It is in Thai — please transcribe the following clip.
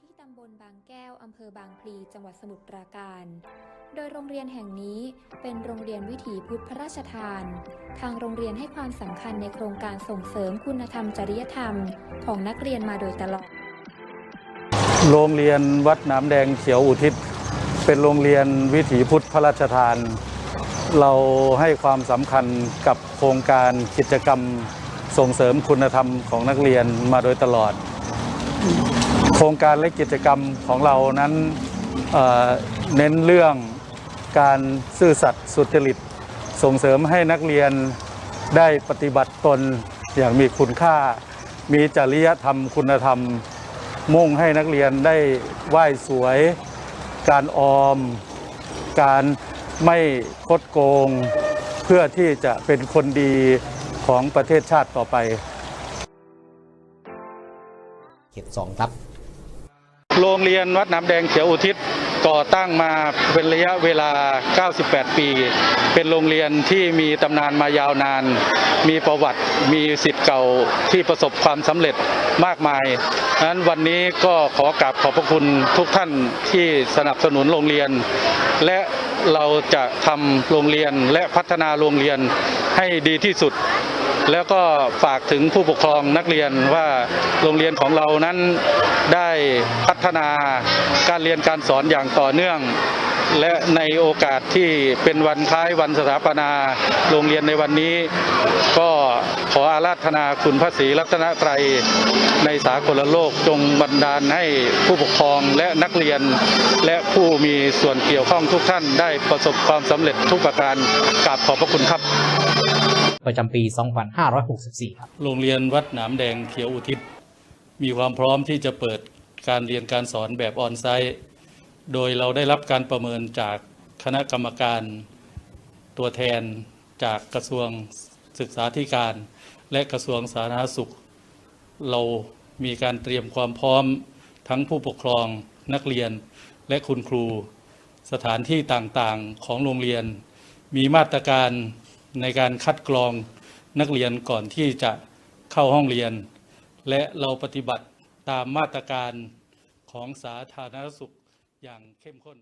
ที่ตำบลบางแก้ว อำเภอบางพลี จังหวัดสมุทรปราการ โดยโรงเรียนแห่งนี้เป็นโรงเรียนวิถีพุทธพระราชทาน ทางโรงเรียนให้ความสำคัญในโครงการส่งเสริมคุณธรรมจริยธรรม ของนักเรียนมาโดยตลอด โรงเรียนวัดน้ำแดงเขียวอุทิศ เป็นโรงเรียนวิถีพุทธพระราชทาน เราให้ความสำคัญกับโครงการกิจกรรมส่งเสริมคุณธรรมของนักเรียนมาโดยตลอด โครงการและกิจกรรมของเรานั้นเเน้นเรื่องการซื่อสัตย์สุจริต ส่งเสริมให้นักเรียนได้ปฏิบัติตนอย่างมีคุณค่า มีจริยธรรมคุณธรรม มุ่งให้นักเรียนได้ไหว้สวย การออม การไม่คดโกง เพื่อที่จะเป็นคนดีของประเทศชาติต่อไป เขตสองครับ โรงเรียนวัดน้ำแดงเขียวอุทิศก่อตั้งมาเป็นระยะเวลา 98 ปี เป็นโรงเรียนที่มีตำนานมายาวนาน มีประวัติ มีสิทธิ์เก่าที่ประสบความสำเร็จมากมายนั้นวันนี้ก็ขอกราบขอบพระคุณทุกท่านที่สนับสนุนโรงเรียน และเราจะทำโรงเรียนและพัฒนาโรงเรียนให้ดีที่สุด แล้วก็ฝากถึงผู้ปกครองนักเรียนว่าโรงเรียนของเรานั้นได้พัฒนาการเรียนการสอนอย่างต่อเนื่องและในโอกาสที่เป็นวันคล้ายวันสถาปนาโรงเรียนในวันนี้ ก็ขออาราธนาคุณพระศรีรัตนตรัยในสากลโลกจงบันดาลให้ผู้ปกครองและนักเรียน และผู้มีส่วนเกี่ยวข้องทุกท่านได้ประสบความสำเร็จทุกประการกราบขอบพระคุณครับ ประจำปี 2564 ครับ โรงเรียนวัดหนามแดงเขียวอุทิศ มีความพร้อมที่จะเปิดการเรียนการสอนแบบออนไซต์ โดยเราได้รับการประเมินจากคณะกรรมการตัวแทนจากกระทรวงศึกษาธิการ และกระทรวงสาธารณสุข เรามีการเตรียมความพร้อมทั้งผู้ปกครองนักเรียนและคุณครู สถานที่ต่างๆของโรงเรียน มีมาตรการ ในการคัดกรองนักเรียนก่อนที่จะเข้าห้องเรียน และเราปฏิบัติตามมาตรการของสาธารณสุขอย่างเข้มข้น